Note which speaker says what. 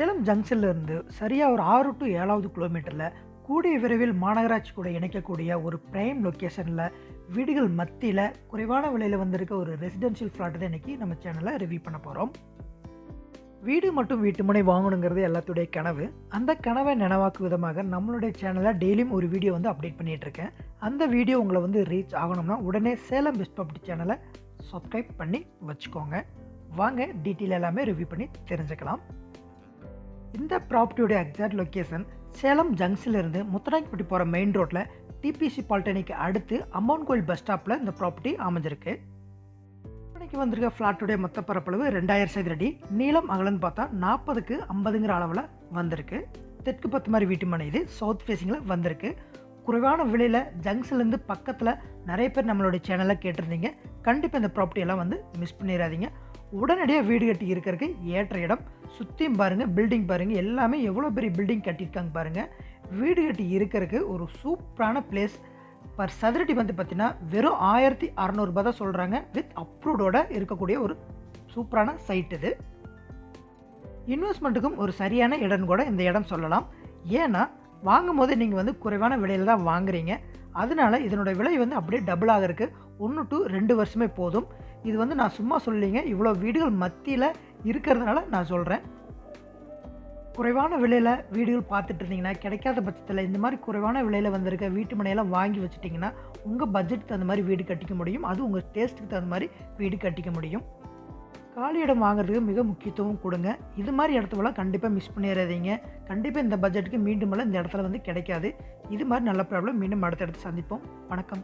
Speaker 1: சேலம் ஜங்ஷன்லேருந்து சரியாக ஒரு ஆறு டு ஏழாவது கிலோமீட்டரில் கூடிய விரைவில் மாநகராட்சி கூட இணைக்கக்கூடிய ஒரு ப்ரைம் லொக்கேஷனில் வீடுகள் மத்தியில் குறைவான விலையில் வந்திருக்க ஒரு ரெசிடென்ஷியல் ஃப்ளாட் தான் இன்றைக்கி நம்ம சேனலில் ரிவ்யூ பண்ண போகிறோம் வீடு மற்றும் வீட்டு முனை வாங்கணுங்கிறது எல்லாத்துடைய கனவு. அந்த கனவை நினைவாக்கும் விதமாக நம்மளுடைய சேனலில் டெய்லியும் ஒரு வீடியோ வந்து அப்டேட் பண்ணிகிட்டு இருக்கேன். அந்த வீடியோ உங்களை வந்து ரீச் ஆகணும்னா உடனே சேலம் பெஸ்ட் பப்டி சேனலை சப்ஸ்கிரைப் பண்ணி வச்சுக்கோங்க. வாங்க டீட்டெயில் எல்லாமே ரிவ்யூ பண்ணி தெரிஞ்சுக்கலாம். இந்த ப்ராப்பர்ட்டியோட எக்ஸாக்ட் லொக்கேஷன் சேலம் ஜங்ஷன்லேருந்து முத்தநாய்க்குப்பட்டி போகிற மெயின் ரோட்டில் டிபிசி பாலிடெக்னிக்கு அடுத்து அம்மன் கோயில் பஸ் ஸ்டாப்பில் இந்த ப்ராப்பர்ட்டி அமைஞ்சிருக்கு. விற்பனைக்கு வந்திருக்க ஃப்ளாட்டுடைய மொத்த பரப்பளவு ரெண்டாயிரம் சதுர அடி. நீளம் அகலன்னு பார்த்தா நாற்பதுக்கு ஐம்பதுங்கிற அளவில் வந்திருக்கு. தெற்கு பத்து மாதிரி வீட்டு மனை இது. சவுத் ஃபேஸிங்கில் வந்திருக்கு. குறைவான விலையில் ஜங்ஷன்லேருந்து பக்கத்தில் நிறைய பேர் நம்மளுடைய சேனலில் கேட்டிருந்தீங்க. கண்டிப்பாக இந்த ப்ராப்பர்ட்டி எல்லாம் வந்து மிஸ் பண்ணிடாதீங்க. உடனடியாக வீடு கட்டி இருக்கிறதுக்கு ஏற்ற இடம். சுற்றியும் பாருங்கள் பில்டிங் பாருங்கள் எல்லாமே எவ்வளோ பெரிய பில்டிங் கட்டியிருக்காங்க பாருங்கள் வீடு கட்டி இருக்கிறதுக்கு ஒரு சூப்பரான பிளேஸ் பர் சதுரடி வந்து பார்த்திங்கன்னா வெறும் ஆயிரத்தி அறநூறுபா தான் சொல்கிறாங்க வித் அப்ரூவ்டோட இருக்கக்கூடிய ஒரு சூப்பரான சைட் இது. இன்வெஸ்ட்மெண்ட்டுக்கும் ஒரு சரியான இடம் கூட இந்த இடம் சொல்லலாம். ஏன்னா வாங்கும் போது நீங்கள் வந்து குறைவான விலையில் தான் வாங்குறீங்க. அதனால இதனோட விலை வந்து அப்படியே டபுள் ஆகிறதுக்கு ஒன்று டு ரெண்டு வருஷமே போதும். இது வந்து நான் சும்மா சொல்லிங்க இவ்வளோ வீடுகள் மத்தியில் இருக்கிறதுனால நான் சொல்கிறேன் குறைவான விலையில் வீடுகள் பார்த்துட்டு இருந்தீங்கன்னா கிடைக்காத பட்சத்தில் இந்த மாதிரி குறைவான விலையில் வந்திருக்க வீட்டு மனையெல்லாம் வாங்கி வச்சுட்டிங்கன்னா உங்கள் பட்ஜெட்டுக்கு தகுந்த மாதிரி வீடு கட்டிக்க முடியும். அது உங்கள் டேஸ்ட்டுக்கு தகுந்த மாதிரி வீடு கட்டிக்க முடியும். காலி இடம் வாங்குறதுக்கு மிக முக்கியத்துவம் கொடுங்க. இது மாதிரி இடத்துலாம் கண்டிப்பாக மிஸ் பண்ணிடாதீங்க கண்டிப்பாக இந்த பட்ஜெட்டுக்கு மீண்டும் இந்த இடத்துல வந்து கிடைக்காது. இது மாதிரி நல்ல ப்ராப்ளம் மீண்டும் அடுத்த இடத்து சந்திப்போம். வணக்கம்.